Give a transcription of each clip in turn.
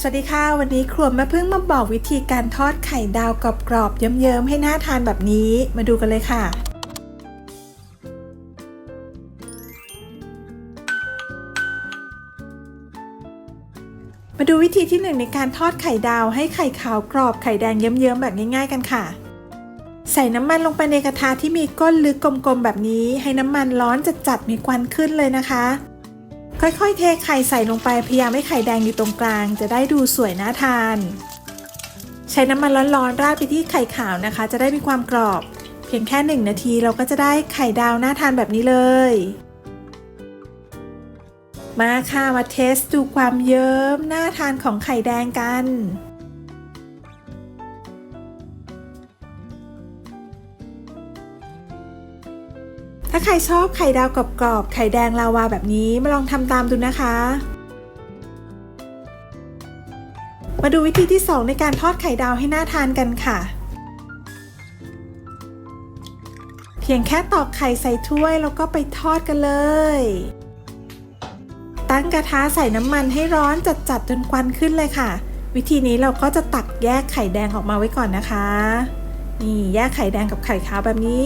สวัสดีค่ะ วันนี้ครัวแม่พึ่งมาบอกวิธีการทอดไข่ดาวกรอบๆเยิ้มๆให้น่าทานแบบนี้มาดูกันเลยค่ะ มาดูวิธีที่หนึ่งในการทอดไข่ดาวให้ไข่ขาวกรอบไข่แดงเยิ้มๆแบบง่าย ๆ กันค่ะ ใส่น้ำมันลงไปในกระทะที่มีก้นลึกกลมๆแบบนี้ ให้น้ำมันร้อนจัดๆมีควันขึ้นเลยนะคะ ค่อยๆ เทไข่ใส่ลงไปพยายามให้ไข่แดงอยู่ตรงกลาง จะได้ดูสวยน่าทาน ใช้น้ำมันร้อนๆราดไปที่ไข่ขาวนะคะ จะได้มีความกรอบ เพียงแค่หนึ่งนาทีเราก็จะได้ไข่ดาวน่าทานแบบนี้เลย มาค่ะมาเทสดูความเยิ้มน่าทานของไข่แดงกัน ถ้าใครชอบไข่ดาวกรอบๆ ไข่แดงลาวาแบบนี้มาลองทำตามดูนะคะ มาดูวิธีที่ 2 ในการทอดไข่ดาวให้น่าทานกันค่ะ เพียงแค่ตอกไข่ใส่ถ้วยแล้วก็ไปทอดกันเลย ตั้งกระทะใส่น้ำมันให้ร้อนจัดๆจนควันขึ้นเลยค่ะ วิธีนี้เราก็จะตักแยกไข่แดงออกมาไว้ก่อนนะคะ นี่แยกไข่แดงกับไข่ขาวแบบนี้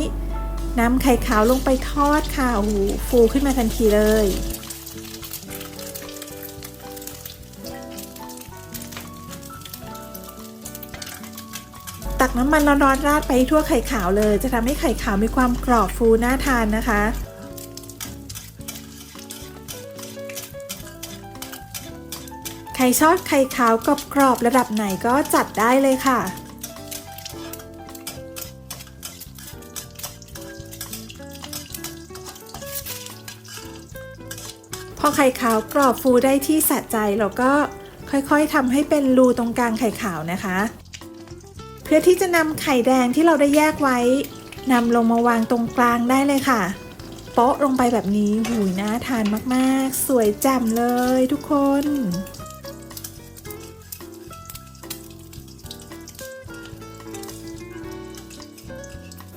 นำไข่ขาวลงไปทอดค่ะโอ้โหฟูขึ้นมาทันทีเลย ตักน้ำมันร้อนๆราดไปทั่วไข่ขาวเลย จะทำให้ไข่ขาวมีความกรอบฟูน่าทานนะคะใครชอบไข่ขาวกรอบๆระดับไหนก็จัดได้เลยค่ะ พอไข่ขาวกรอบฟูได้ที่สะใจเราก็ค่อยๆทำให้เป็นรูตรงกลางไข่ขาวนะคะ เพื่อที่จะนำไข่แดงที่เราได้แยกไว้นำลงมาวางตรงกลางได้เลยค่ะ โป๊ะลงไปแบบนี้หูยน่าทานมากๆ สวยแจ่มเลยทุกคน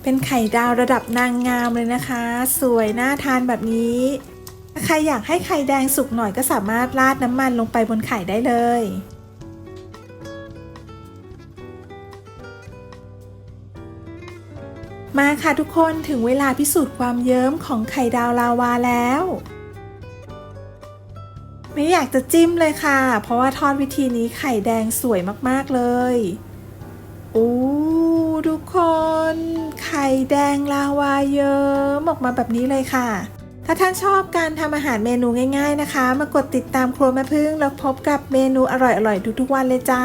เป็นไข่ดาวระดับนางงามเลยนะคะ สวยน่าทานแบบนี้ ใครอยากให้ไข่แดงสุกหน่อยก็สามารถราดน้ำมันลงไปบนไข่ได้เลย มาค่ะทุกคนถึงเวลาพิสูจน์ความเยิ้มของไข่ดาวลาวาแล้ว ไม่อยากจะจิ้มเลยค่ะ เพราะว่าทอดวิธีนี้ไข่แดงสวยมากๆเลยโอ้ทุกคน ไข่แดงลาวาเยิ้มออกมาแบบนี้เลยค่ะ ถ้าท่านชอบการทำอาหารเมนูง่าย ๆนะคะ มากดติดตามครัวแม่พึ่งแล้วพบกับเมนูอร่อยๆทุกๆวันเลยจ้า